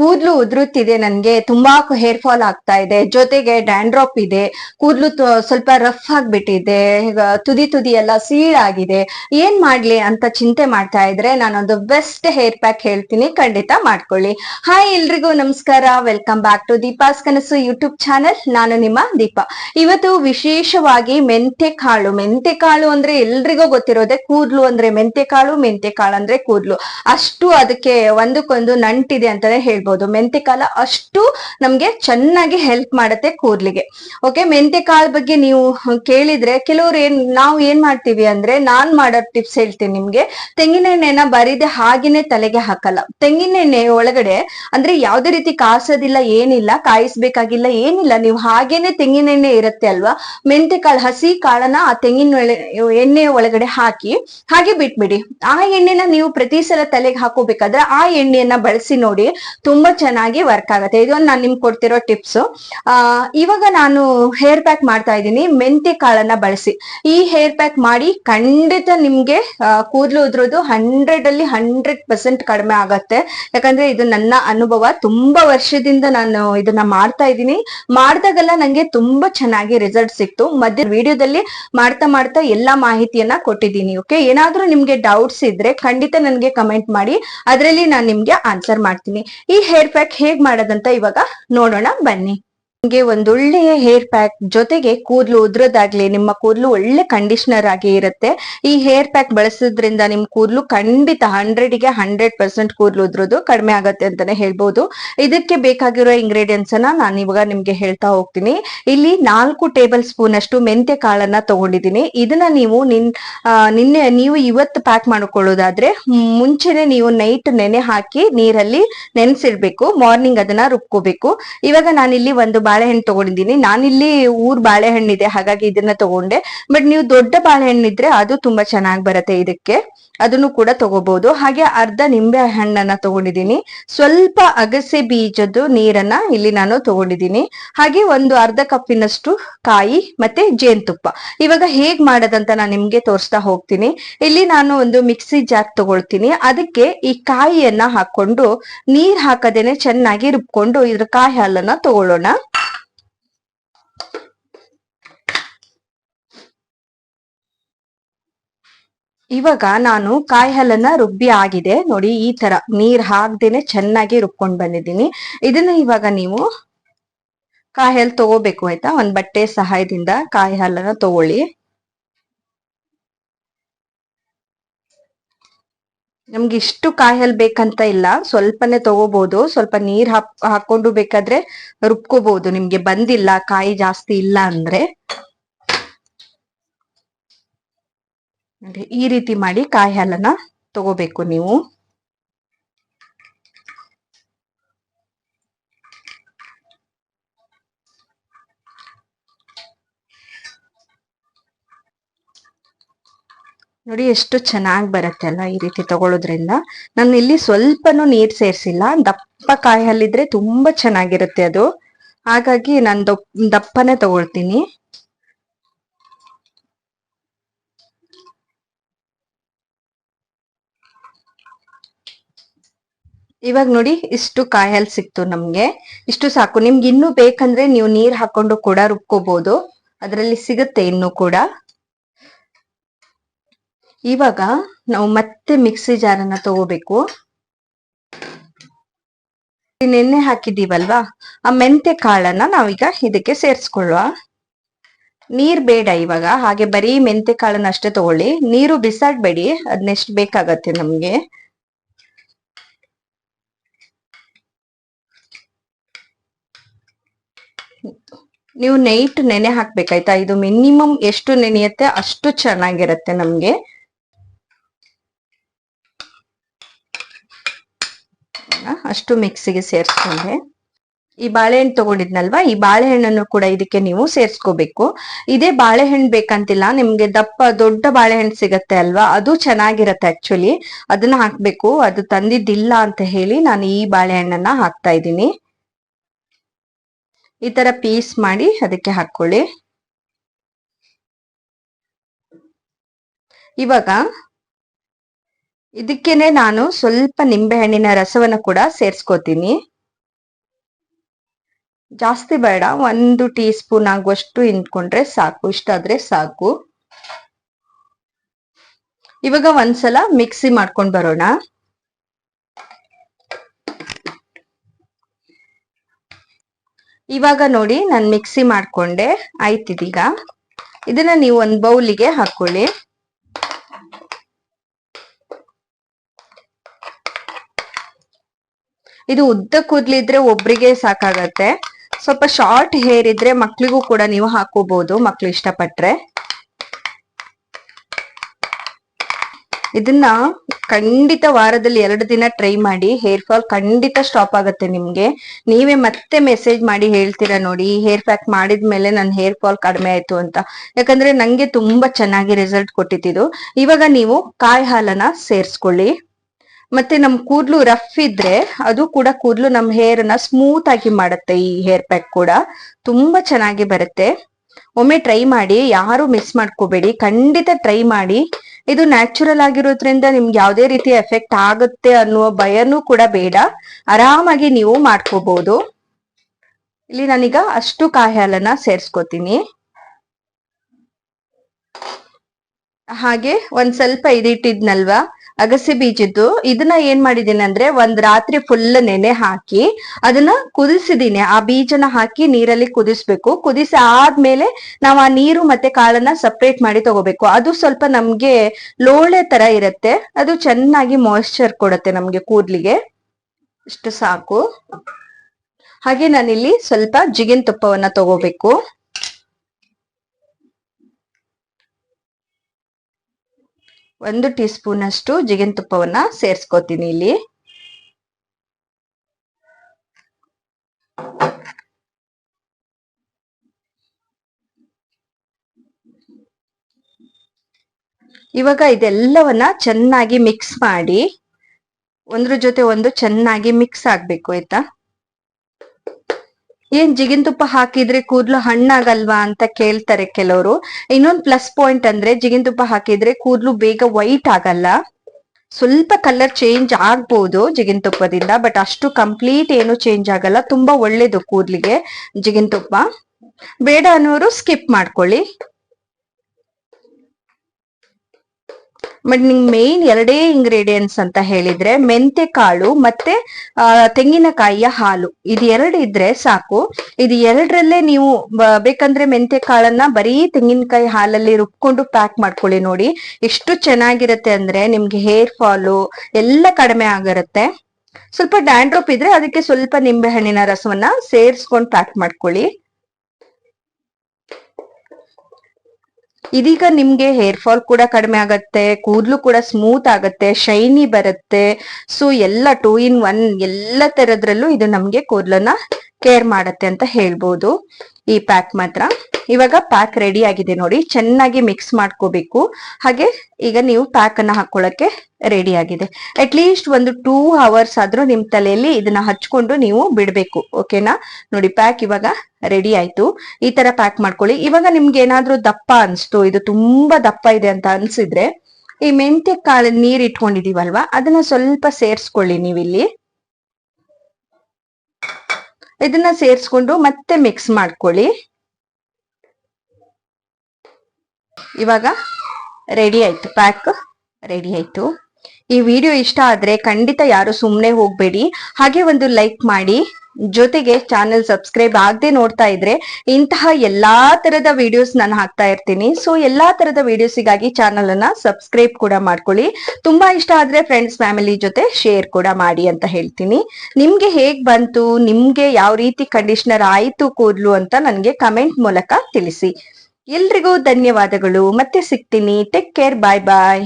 ಕೂದಲು ಉದುರುತ್ತಿದೆ, ನನ್ಗೆ ತುಂಬಾ ಹೇರ್ ಫಾಲ್ ಆಗ್ತಾ ಇದೆ, ಜೊತೆಗೆ ಡ್ಯಾಂಡ್ರಾಪ್ ಇದೆ, ಕೂದಲು ಸ್ವಲ್ಪ ರಫ್ ಆಗ್ಬಿಟ್ಟಿದೆ ತುದಿ ತುದಿ ಎಲ್ಲ ಸೀಳಾಗಿದೆ ಏನ್ ಮಾಡ್ಲಿ ಅಂತ ಚಿಂತೆ ಮಾಡ್ತಾ ಇದ್ರೆ ನಾನೊಂದು ಬೆಸ್ಟ್ ಹೇರ್ ಪ್ಯಾಕ್ ಹೇಳ್ತೀನಿ, ಖಂಡಿತ ಮಾಡ್ಕೊಳ್ಳಿ. ಹಾಯ್ ಎಲ್ರಿಗೂ, ನಮಸ್ಕಾರ. ವೆಲ್ಕಮ್ ಬ್ಯಾಕ್ ಟು ದೀಪಾಸ್ ಕನಸು ಯೂಟ್ಯೂಬ್ ಚಾನೆಲ್ ನಾನು ನಿಮ್ಮ ದೀಪಾ. ಇವತ್ತು ವಿಶೇಷವಾಗಿ ಮೆಂತೆ ಕಾಳು ಮೆಂತೆ ಕಾಳು ಅಂದ್ರೆ ಎಲ್ರಿಗೂ ಗೊತ್ತಿರೋದೆ ಕೂದ್ಲು ಅಂದ್ರೆ ಮೆಂತೆ ಕಾಳು ಮೆಂತೆ ಕಾಳು ಅಂದ್ರೆ ಕೂದ್ಲು. ಅಷ್ಟು ಅದಕ್ಕೆ ಒಂದಕ್ಕೊಂದು ನಂಟಿದೆ ಅಂತಾನೆ ಹೇಳ್ಬೋದು. ಮೆಂತೆ ಕಾಲ ಅಷ್ಟು ನಮ್ಗೆ ಚೆನ್ನಾಗಿ ಹೆಲ್ಪ್ ಮಾಡುತ್ತೆ ಕೂರ್ಲಿಗೆ. ಓಕೆ ಮೆಂತೆ ಕಾಳ ಬಗ್ಗೆ ನೀವು ಕೇಳಿದ್ರೆ ಕೆಲವ್ರು ಏನ್, ನಾವು ಏನ್ ಮಾಡ್ತೀವಿ ಅಂದ್ರೆ ನಾನ್ ಮಾಡೋ ಟಿಪ್ಸ್ ಹೇಳ್ತೀನಿ ನಿಮ್ಗೆ. ತೆಂಗಿನೆಣ್ಣೆನ ಬರಿದೆ ಹಾಗೇನೆ ತಲೆಗೆ ಹಾಕಲ್ಲ. ತೆಂಗಿನೆಣ್ಣೆ ಒಳಗಡೆ ಅಂದ್ರೆ ಯಾವ್ದೇ ರೀತಿ ಕಾಸೋದಿಲ್ಲ ಏನಿಲ್ಲ, ಕಾಯಿಸ್ಬೇಕಾಗಿಲ್ಲ, ಏನಿಲ್ಲ. ನೀವು ಹಾಗೇನೆ ತೆಂಗಿನೆಣ್ಣೆ ಇರುತ್ತೆ ಅಲ್ವಾ? ಮೆಂತೆ ಕಾಳು ಹಸಿ ಕಾಳನ್ನ ಆ ತೆಂಗಿನ ಎಣ್ಣೆ ಒಳಗಡೆ ಹಾಕಿ ಹಾಗೆ ಬಿಟ್ಬಿಡಿ. ಆ ಎಣ್ಣೆನ ನೀವು ಪ್ರತಿ ಸಲ ತಲೆಗೆ ಹಾಕೋಬೇಕಾದ್ರೆ ಆ ಎಣ್ಣೆಯನ್ನ ಬಳಸಿ ನೋಡಿ ತುಂಬಾ ಚೆನ್ನಾಗಿ ವರ್ಕ್ ಆಗುತ್ತೆ. ಇದೊಂದು ನಾನು ನಿಮ್ಗೆ ಕೊಡ್ತಿರೋ ಟಿಪ್ಸ್ ಇವಾಗ ನಾನು ಹೇರ್ ಪ್ಯಾಕ್ ಮಾಡ್ತಾ ಇದ್ದೀನಿ. ಮೆಂತೆ ಕಾಳನ್ನ ಬಳಸಿ. ಈ ಹೇರ್ ಪ್ಯಾಕ್ ಮಾಡಿ ಖಂಡಿತ ನಿಮ್ಗೆ ಕೂದಲು ಉದ್ರೋದು ಹಂಡ್ರೆಡ್ ಅಲ್ಲಿ ಹಂಡ್ರೆಡ್ ಪರ್ಸೆಂಟ್ ಕಡಿಮೆ ಆಗತ್ತೆ. ಯಾಕಂದ್ರೆ ಇದು ನನ್ನ ಅನುಭವ. ತುಂಬಾ ವರ್ಷದಿಂದ ನಾನು ಇದನ್ನ ಮಾಡ್ತಾ ಇದ್ದೀನಿ. ಮಾಡ್ದಾಗೆಲ್ಲ ನಂಗೆ ತುಂಬಾ ಚೆನ್ನಾಗಿ ರಿಸಲ್ಟ್ ಸಿಕ್ತು. ಮಧ್ಯ ವಿಡಿಯೋದಲ್ಲಿ ಮಾಡ್ತಾ ಮಾಡ್ತಾ ಎಲ್ಲಾ ಮಾಹಿತಿಯನ್ನ ಕೊಟ್ಟಿದ್ದೀನಿ ಓಕೆ ಏನಾದ್ರೂ ನಿಮ್ಗೆ ಡೌಟ್ಸ್ ಇದ್ರೆ ಖಂಡಿತ ನನ್ಗೆ ಕಮೆಂಟ್ ಮಾಡಿ. ಅದರಲ್ಲಿ ನಾನು ನಿಮ್ಗೆ ಆನ್ಸರ್ ಮಾಡ್ತೀನಿ. ಈ ಹೇರ್ ಪ್ಯಾಕ್ ಹೇಗ್ ಮಾಡೋದಂತ ಇವಾಗ ನೋಡೋಣ ಬನ್ನಿ. ನಿಮ್ಗೆ ಒಂದೊಳ್ಳೆಯ ಹೇರ್ ಪ್ಯಾಕ್ ಜೊತೆಗೆ ಕೂದಲು ಉದ್ರದಾಗ್ಲಿ, ನಿಮ್ಮ ಕೂದಲು ಒಳ್ಳೆ ಕಂಡೀಷನರ್ ಆಗಿ ಇರುತ್ತೆ. ಈ ಹೇರ್ ಪ್ಯಾಕ್ ಬಳಸೋದ್ರಿಂದ ನಿಮ್ ಕೂದಲು ಖಂಡಿತ ಹಂಡ್ರೆಡ್ಗೆ ಹಂಡ್ರೆಡ್ ಪರ್ಸೆಂಟ್ ಕೂದಲು ಉದ್ರೋದು ಕಡಿಮೆ ಆಗತ್ತೆ ಅಂತಾನೆ ಹೇಳ್ಬಹುದು ಇದಕ್ಕೆ ಬೇಕಾಗಿರೋ ಇಂಗ್ರೀಡಿಯೆಂಟ್ಸ್ ಅನ್ನ ನಾನು ಇವಾಗ ನಿಮ್ಗೆ ಹೇಳ್ತಾ ಹೋಗ್ತೀನಿ. ಇಲ್ಲಿ ನಾಲ್ಕು ಟೇಬಲ್ ಸ್ಪೂನ್ ಅಷ್ಟು ಮೆಂತ್ಯ ಕಾಳನ್ನ ತಗೊಂಡಿದ್ದೀನಿ. ಇದನ್ನ ನೀವು ನಿನ್ ನಿನ್ನೆ ನೀವು ಇವತ್ತು ಪ್ಯಾಕ್ ಮಾಡ್ಕೊಳ್ಳೋದಾದ್ರೆ ಮುಂಚೆನೆ ನೀವು ನೈಟ್ ನೆನೆ ಹಾಕಿ ನೀರಲ್ಲಿ ನೆನೆಸಿಡ್ಬೇಕು ಮಾರ್ನಿಂಗ್ ಅದನ್ನ ರುಬ್ಕೋಬೇಕು. ಇವಾಗ ನಾನಿಲ್ಲಿ ಒಂದು ಬಾಳೆಹಣ್ಣು ತಗೊಂಡಿದ್ದೀನಿ. ನಾನಿಲ್ಲಿ ಊರ್ ಬಾಳೆಹಣ್ಣಿದೆ, ಹಾಗಾಗಿ ಇದನ್ನ ತಗೊಂಡೆ. ಬಟ್ ನೀವು ದೊಡ್ಡ ಬಾಳೆಹಣ್ಣಿದ್ರೆ ಅದು ತುಂಬಾ ಚೆನ್ನಾಗಿ ಬರುತ್ತೆ ಇದಕ್ಕೆ. ಅದನ್ನು ಕೂಡ ತಗೋಬಹುದು ಹಾಗೆ ಅರ್ಧ ನಿಂಬೆ ಹಣ್ಣನ್ನ ತಗೊಂಡಿದ್ದೀನಿ. ಸ್ವಲ್ಪ ಅಗಸೆ ಬೀಜದ್ದು ನೀರನ್ನ ಇಲ್ಲಿ ನಾನು ತಗೊಂಡಿದ್ದೀನಿ. ಹಾಗೆ ಒಂದು ಅರ್ಧ ಕಪ್ಪಿನಷ್ಟು ಕಾಯಿ ಮತ್ತೆ ಜೇನುತುಪ್ಪ. ಇವಾಗ ಹೇಗ್ ಮಾಡೋದಂತ ನಾನು ನಿಮ್ಗೆ ತೋರಿಸ್ತಾ ಹೋಗ್ತೀನಿ. ಇಲ್ಲಿ ನಾನು ಒಂದು ಮಿಕ್ಸಿ ಜಾರ್ ತಗೊಳ್ತೀನಿ. ಅದಕ್ಕೆ ಈ ಕಾಯಿಯನ್ನ ಹಾಕೊಂಡು ನೀರ್ ಹಾಕದೇನೆ ಚೆನ್ನಾಗಿ ರುಬ್ಕೊಂಡು ಇದ್ರ ಕಾಯಿ ಹಾಲನ್ನ ತಗೊಳ್ಳೋಣ. ಇವಾಗ ನಾನು ಕಾಯಿ ಹಾಲನ್ನ ರುಬ್ಬಿ ಆಗಿದೆ. ನೋಡಿ, ಈ ತರ ನೀರ್ ಹಾಕ್ದೇನೆ ಚೆನ್ನಾಗಿ ರುಬ್ಕೊಂಡ್ ಬಂದಿದ್ದೀನಿ. ಇದನ್ನ ಇವಾಗ ನೀವು ಕಾಯಿ ತಗೋಬೇಕು, ಆಯ್ತಾ? ಒಂದ್ ಬಟ್ಟೆ ಸಹಾಯದಿಂದ ಕಾಯಿ ಹಾಲನ್ನ ತಗೊಳ್ಳಿ. ನಮ್ಗೆ ಇಷ್ಟು ಕಾಯಿ ಹಾಲು ಬೇಕಂತ ಇಲ್ಲ. ಸ್ವಲ್ಪನೇ ತಗೋಬಹುದು ಸ್ವಲ್ಪ ನೀರ್ ಹಾಕ್ ಹಾಕೊಂಡು ಬೇಕಾದ್ರೆ ರುಬ್ಕೋಬಹುದು ನಿಮ್ಗೆ ಬಂದಿಲ್ಲ, ಕಾಯಿ ಜಾಸ್ತಿ ಇಲ್ಲ ಅಂದ್ರೆ. ನೋಡಿ, ಈ ರೀತಿ ಮಾಡಿ ಕಾಯಿ ಹಾಲನ್ನ ತಗೋಬೇಕು ನೀವು. ನೋಡಿ ಎಷ್ಟು ಚೆನ್ನಾಗಿ ಬರುತ್ತೆ ಅಲ್ಲ ಈ ರೀತಿ ತಗೊಳ್ಳೋದ್ರಿಂದ ನಾನು ಇಲ್ಲಿ ಸ್ವಲ್ಪನೂ ನೀರ್ ಸೇರ್ಸಿಲ್ಲ. ದಪ್ಪ ಕಾಯಿ ಹಾಲಿದ್ರೆ ತುಂಬಾ ಚೆನ್ನಾಗಿರುತ್ತೆ ಅದು. ಹಾಗಾಗಿ ನಾನು ದಪ್ಪನೆ ದಪ್ಪನೇ ತಗೊಳ್ತೀನಿ. ಇವಾಗ ನೋಡಿ ಇಷ್ಟು ಕಾಯಲ್ ಸಿಕ್ತು ನಮ್ಗೆ. ಇಷ್ಟು ಸಾಕು. ನಿಮ್ಗೆ ಇನ್ನೂ ಬೇಕಂದ್ರೆ ನೀವು ನೀರ್ ಹಾಕೊಂಡು ಕೂಡ ರುಬ್ಕೋಬಹುದು ಅದರಲ್ಲಿ ಸಿಗುತ್ತೆ ಇನ್ನು ಕೂಡ. ಇವಾಗ ನಾವು ಮತ್ತೆ ಮಿಕ್ಸಿ ಜಾರನ್ನ ತಗೋಬೇಕು. ನೆನ್ನೆ ಹಾಕಿದೀವಲ್ವಾ ಆ ಮೆಂತೆ ಕಾಳನ್ನ ನಾವೀಗ ಇದಕ್ಕೆ ಸೇರಿಸ್ಕೊಳ್ಳುವ. ನೀರ್ ಬೇಡ ಇವಾಗ. ಹಾಗೆ ಬರೀ ಮೆಂತೆ ಕಾಳನ್ನ ಅಷ್ಟೇ ತಗೊಳ್ಳಿ. ನೀರು ಬಿಸಾಡ್ಬೇಡಿ. ಅದನ್ನೆಷ್ಟು ಬೇಕಾಗತ್ತೆ ನಮ್ಗೆ. ನೀವು ನೈಟ್ ನೆನೆ ಹಾಕ್ಬೇಕಾಯ್ತಾ? ಇದು ಮಿನಿಮಮ್ ಎಷ್ಟು ನೆನೆಯುತ್ತೆ, ಅಷ್ಟು ಚೆನ್ನಾಗಿರುತ್ತೆ ನಮ್ಗೆ. ಅಷ್ಟು ಮಿಕ್ಸಿಗೆ ಸೇರಿಸ್ಕೊಂಡೆ. ಈ ಬಾಳೆಹಣ್ಣು ತಗೊಂಡಿದ್ನಲ್ವಾ? ಈ ಬಾಳೆಹಣ್ಣನ್ನು ಕೂಡ ಇದಕ್ಕೆ ನೀವು ಸೇರಿಸ್ಕೋಬೇಕು. ಇದೇ ಬಾಳೆಹಣ್ಣು ಬೇಕಂತಿಲ್ಲ, ನಿಮ್ಗೆ ದಪ್ಪ, ದೊಡ್ಡ ಬಾಳೆಹಣ್ಣು ಸಿಗತ್ತೆ ಅಲ್ವಾ? ಅದು ಚೆನ್ನಾಗಿರತ್ತೆ ಆಕ್ಚುಲಿ ಅದನ್ನ ಹಾಕ್ಬೇಕು. ಅದು ತಂದಿದ್ದಿಲ್ಲ ಅಂತ ಹೇಳಿ ನಾನು ಈ ಬಾಳೆಹಣ್ಣನ್ನ ಹಾಕ್ತಾ ಇದ್ದೀನಿ. ಈ ತರ ಪೀಸ್ ಮಾಡಿ ಅದಕ್ಕೆ ಹಾಕೊಳ್ಳಿ. ಇವಾಗ ಇದಕ್ಕೇನೆ ನಾನು ಸ್ವಲ್ಪ ನಿಂಬೆಹಣ್ಣಿನ ರಸವನ್ನ ಕೂಡ ಸೇರಿಸ್ಕೋತೀನಿ. ಜಾಸ್ತಿ ಬೇಡ, ಒಂದು ಟೀ ಸ್ಪೂನ್ ಆಗುವಷ್ಟು ಹಿಂಡ್ಕೊಂಡ್ರೆ ಸಾಕು, ಇಷ್ಟಾದ್ರೆ ಸಾಕು. ಇವಾಗ ಒಂದ್ಸಲ ಮಿಕ್ಸಿ ಮಾಡ್ಕೊಂಡ್ ಬರೋಣ. ಇವಾಗ ನೋಡಿ ನಾನು ಮಿಕ್ಸಿ ಮಾಡ್ಕೊಂಡೆ, ಆಯ್ತಿದೀಗ. ಇದನ್ನ ನೀವು ಒಂದ್ ಬೌಲಿಗೆ ಹಾಕೊಳ್ಳಿ. ಇದು ಉದ್ದ ಕೂದ್ಲಿದ್ರೆ ಒಬ್ರಿಗೆ ಸಾಕಾಗತ್ತೆ. ಸ್ವಲ್ಪ ಶಾರ್ಟ್ ಹೇರ್ ಇದ್ರೆ ಮಕ್ಳಿಗೂ ಕೂಡ ನೀವು ಹಾಕೋಬಹುದು ಮಕ್ಳು ಇಷ್ಟಪಟ್ರೆ. ಇದನ್ನ ಖಂಡಿತ ವಾರದಲ್ಲಿ ಎರಡು ದಿನ ಟ್ರೈ ಮಾಡಿ ಹೇರ್ ಫಾಲ್ ಖಂಡಿತ ಸ್ಟಾಪ್ ಆಗುತ್ತೆ ನಿಮ್ಗೆ. ನೀವೇ ಮತ್ತೆ ಮೆಸೇಜ್ ಮಾಡಿ ಹೇಳ್ತೀರಾ ನೋಡಿ ಹೇರ್ ಪ್ಯಾಕ್ ಮಾಡಿದ್ಮೇಲೆ ನನ್ನ ಹೇರ್ ಫಾಲ್ ಕಡಿಮೆ ಆಯ್ತು ಅಂತ. ಯಾಕಂದ್ರೆ ನಂಗೆ ತುಂಬಾ ಚೆನ್ನಾಗಿ ರಿಸಲ್ಟ್ ಕೊಟ್ಟಿದ್ದು ಇವಾಗ ನೀವು ಕಾಯಿ ಹಾಲನ್ನ ಸೇರ್ಸ್ಕೊಳ್ಳಿ. ಮತ್ತೆ ನಮ್ ಕೂದ್ಲು ರಫ್ ಇದ್ರೆ ಅದು ಕೂಡ ಕೂದ್ಲು ನಮ್ ಹೇರ್ ಸ್ಮೂತ್ ಆಗಿ ಮಾಡುತ್ತೆ ಈ ಹೇರ್ ಪ್ಯಾಕ್ ಕೂಡ. ತುಂಬಾ ಚೆನ್ನಾಗಿ ಬರುತ್ತೆ. ಒಮ್ಮೆ ಟ್ರೈ ಮಾಡಿ, ಯಾರು ಮಿಸ್ ಮಾಡ್ಕೋಬೇಡಿ. ಖಂಡಿತ ಟ್ರೈ ಮಾಡಿ. ಇದು ನ್ಯಾಚುರಲ್ ಆಗಿರೋದ್ರಿಂದ ನಿಮ್ಗೆ ಯಾವುದೇ ರೀತಿ ಎಫೆಕ್ಟ್ ಆಗುತ್ತೆ ಅನ್ನುವ ಭಯನೂ ಕೂಡ ಬೇಡ. ಆರಾಮಾಗಿ ನೀವು ಮಾಡ್ಕೋಬಹುದು ಇಲ್ಲಿ ನಾನೀಗ ಅಷ್ಟು ಕಾಯಿ ಹಾಲನ್ನ ಸೇರ್ಸ್ಕೊತೀನಿ. ಹಾಗೆ ಒಂದ್ ಸ್ವಲ್ಪ ಇದಿಟ್ಟಿದ್ನಲ್ವಾ? ಅಗಸೆ ಬೀಜದ್ದು, ಇದನ್ನ ಏನ್ ಮಾಡಿದೀನಿ ಅಂದ್ರೆ ಒಂದ್ ರಾತ್ರಿ ಫುಲ್ ನೆನೆ ಹಾಕಿ, ಅದನ್ನ ಕುದಿಸಿದೀನಿ. ಆ ಬೀಜನ ಹಾಕಿ ನೀರಲ್ಲಿ ಕುದಿಸ್ಬೇಕು. ಕುದಿಸಿ ಆದ್ಮೇಲೆ ನಾವು ಆ ನೀರು ಮತ್ತೆ ಕಾಳನ್ನ ಸಪ್ರೇಟ್ ಮಾಡಿ ತಗೋಬೇಕು. ಅದು ಸ್ವಲ್ಪ ನಮ್ಗೆ ಲೋಳೆ ತರ ಇರುತ್ತೆ. ಅದು ಚೆನ್ನಾಗಿ ಮಾಯಿಶ್ಚರ್ ಕೊಡುತ್ತೆ ನಮ್ಗೆ ಕೂದ್ಲಿಗೆ. ಇಷ್ಟು ಸಾಕು. ಹಾಗೆ ನಾನಿಲ್ಲಿ ಸ್ವಲ್ಪ ಜಿಗಿನ್ ತುಪ್ಪವನ್ನ ತಗೋಬೇಕು. ಒಂದು ಟೀ ಸ್ಪೂನ್ ಅಷ್ಟು ಜಿಗಿನ ತುಪ್ಪವನ್ನ ಸೇರ್ಸ್ಕೊತೀನಿ ಇಲ್ಲಿ. ಇವಾಗ ಇದೆಲ್ಲವನ್ನ ಚೆನ್ನಾಗಿ ಮಿಕ್ಸ್ ಮಾಡಿ, ಒಂದ್ರ ಜೊತೆ ಒಂದು ಚೆನ್ನಾಗಿ ಮಿಕ್ಸ್ ಆಗ್ಬೇಕು, ಆಯ್ತಾ? ಏನ್ ಜಿಗಿನ್ ತುಪ್ಪ ಹಾಕಿದ್ರೆ ಕೂದ್ಲು ಹಣ್ಣಾಗಲ್ವಾ ಅಂತ ಕೇಳ್ತಾರೆ ಕೆಲವರು. ಇನ್ನೊಂದ್ ಪ್ಲಸ್ ಪಾಯಿಂಟ್ ಅಂದ್ರೆ ಜಿಗಿನ ತುಪ್ಪ ಹಾಕಿದ್ರೆ ಕೂದ್ಲು ಬೇಗ ವೈಟ್ ಆಗಲ್ಲ. ಸ್ವಲ್ಪ ಕಲರ್ ಚೇಂಜ್ ಆಗ್ಬೋದು ಜಿಗಿನ್ ತುಪ್ಪದಿಂದ ಬಟ್ ಅಷ್ಟು ಕಂಪ್ಲೀಟ್ ಏನು ಚೇಂಜ್ ಆಗಲ್ಲ. ತುಂಬಾ ಒಳ್ಳೇದು ಕೂದ್ಲಿಗೆ ಜಿಗಿನ್ ತುಪ್ಪ ಬೇಡ ಅನ್ನೋರು ಸ್ಕಿಪ್ ಮಾಡ್ಕೊಳ್ಳಿ. ಬಟ್ ನಿಮ್ ಮೇನ್ ಎರಡೇ ಇಂಗ್ರೀಡಿಯೆಂಟ್ಸ್ ಅಂತ ಹೇಳಿದ್ರೆ ಮೆಂತೆ ಕಾಳು ಮತ್ತೆ ತೆಂಗಿನಕಾಯಿಯ ಹಾಲು. ಇದು ಎರಡು ಇದ್ರೆ ಸಾಕು. ಇದು ಎರಡರಲ್ಲೇ ನೀವು ಬೇಕಂದ್ರೆ ಮೆಂತೆ ಕಾಳನ್ನ ಬರೀ ತೆಂಗಿನಕಾಯಿ ಹಾಲಲ್ಲಿ ರುಬ್ಕೊಂಡು ಪ್ಯಾಕ್ ಮಾಡ್ಕೊಳ್ಳಿ ನೋಡಿ. ಎಷ್ಟು ಚೆನ್ನಾಗಿರುತ್ತೆ ಅಂದ್ರೆ ನಿಮ್ಗೆ ಹೇರ್ ಫಾಲು ಎಲ್ಲ ಕಡಿಮೆ ಆಗಿರುತ್ತೆ. ಸ್ವಲ್ಪ ಡ್ಯಾಂಡ್ರೋಪ್ ಇದ್ರೆ ಅದಕ್ಕೆ ಸ್ವಲ್ಪ ನಿಂಬೆ ಹಣ್ಣಿನ ರಸವನ್ನ ಸೇರಿಸ್ಕೊಂಡು ಪ್ಯಾಕ್ ಮಾಡ್ಕೊಳ್ಳಿ. ಇದೀಗ ನಿಮ್ಗೆ ಹೇರ್ ಫಾಲ್ ಕೂಡ ಕಡಿಮೆ ಆಗತ್ತೆ, ಕೂದಲು ಕೂಡ ಸ್ಮೂತ್ ಆಗತ್ತೆ ಶೈನಿ ಬರುತ್ತೆ. ಸೊ ಎಲ್ಲ ಟೂ ಇನ್ ಒನ್ ಎಲ್ಲ ತರದ್ರಲ್ಲೂ ಇದು ನಮ್ಗೆ ಕೂದಲನ್ನ ಕೇರ್ ಮಾಡತ್ತೆ ಅಂತ ಹೇಳ್ಬೋದು. ಈ ಪ್ಯಾಕ್ ಮಾತ್ರ. ಇವಾಗ ಪ್ಯಾಕ್ ರೆಡಿ ಆಗಿದೆ ನೋಡಿ. ಚೆನ್ನಾಗಿ ಮಿಕ್ಸ್ ಮಾಡ್ಕೋಬೇಕು. ಹಾಗೆ ಈಗ ನೀವು ಪ್ಯಾಕ್ ಅನ್ನ ಹಾಕೊಳ್ಳಕ್ಕೆ ರೆಡಿ ಆಗಿದೆ. ಅಟ್ ಲೀಸ್ಟ್ ಒಂದು ಟೂ ಅವರ್ಸ್ ಆದ್ರೂ ನಿಮ್ ತಲೆಯಲ್ಲಿ ಇದನ್ನ ಹಚ್ಕೊಂಡು ನೀವು ಬಿಡ್ಬೇಕು. ಓಕೆನಾ ನೋಡಿ ಪ್ಯಾಕ್ ಇವಾಗ ರೆಡಿ ಆಯ್ತು. ಈ ತರ ಪ್ಯಾಕ್ ಮಾಡ್ಕೊಳ್ಳಿ. ಇವಾಗ ನಿಮ್ಗೆ ಏನಾದ್ರೂ ದಪ್ಪ ಅನ್ಸ್ತು, ಇದು ತುಂಬಾ ದಪ್ಪ ಇದೆ ಅಂತ ಅನ್ಸಿದ್ರೆ, ಈ ಮೆಂತ್ಯ ಕಾಳು ನೀರ್ ಇಟ್ಕೊಂಡಿದೀವಲ್ವಾ, ಅದನ್ನ ಸ್ವಲ್ಪ ಸೇರ್ಸ್ಕೊಳ್ಳಿ ನೀವಿಲ್ಲಿ. ಇದನ್ನ ಸೇರಿಸ್ಕೊಂಡು ಮತ್ತೆ ಮಿಕ್ಸ್ ಮಾಡ್ಕೊಳ್ಳಿ. ಇವಾಗ ರೆಡಿ ಆಯ್ತು ಪ್ಯಾಕ್ ರೆಡಿ ಆಯ್ತು. ಈ ವಿಡಿಯೋ ಇಷ್ಟ ಆದ್ರೆ ಖಂಡಿತ ಯಾರು ಸುಮ್ಮನೆ ಹೋಗ್ಬೇಡಿ. ಹಾಗೆ ಒಂದು ಲೈಕ್ ಮಾಡಿ. ಜೊತೆಗೆ ಚಾನೆಲ್ ಸಬ್ಸ್ಕ್ರೈಬ್ ಆಗದೆ ನೋಡ್ತಾ ಇದ್ರೆ ಇಂತಹ ಎಲ್ಲಾ ತರದ ವಿಡಿಯೋಸ್ ನಾನು ಹಾಕ್ತಾ ಇರ್ತೀನಿ. ಸೊ ಎಲ್ಲಾ ತರದ ವಿಡಿಯೋಸಿಗಾಗಿ ಚಾನಲ್ ಅನ್ನ ಸಬ್ಸ್ಕ್ರೈಬ್ ಕೂಡ ಮಾಡ್ಕೊಳ್ಳಿ. ತುಂಬಾ ಇಷ್ಟ ಆದ್ರೆ ಫ್ರೆಂಡ್ಸ್ ಫ್ಯಾಮಿಲಿ ಜೊತೆ ಶೇರ್ ಕೂಡ ಮಾಡಿ ಅಂತ ಹೇಳ್ತೀನಿ. ನಿಮ್ಗೆ ಹೇಗ್ ಬಂತು? ನಿಮ್ಗೆ ಯಾವ ರೀತಿ ಕಂಡೀಷನರ್ ಆಯ್ತು ಕೂದ್ಲು ಅಂತ ನನ್ಗೆ ಕಮೆಂಟ್ ಮೂಲಕ ತಿಳಿಸಿ. ಎಲ್ರಿಗೂ ಧನ್ಯವಾದಗಳು. ಮತ್ತೆ ಸಿಗ್ತೀನಿ. ಟೇಕ್ ಕೇರ್ ಬಾಯ್ ಬಾಯ್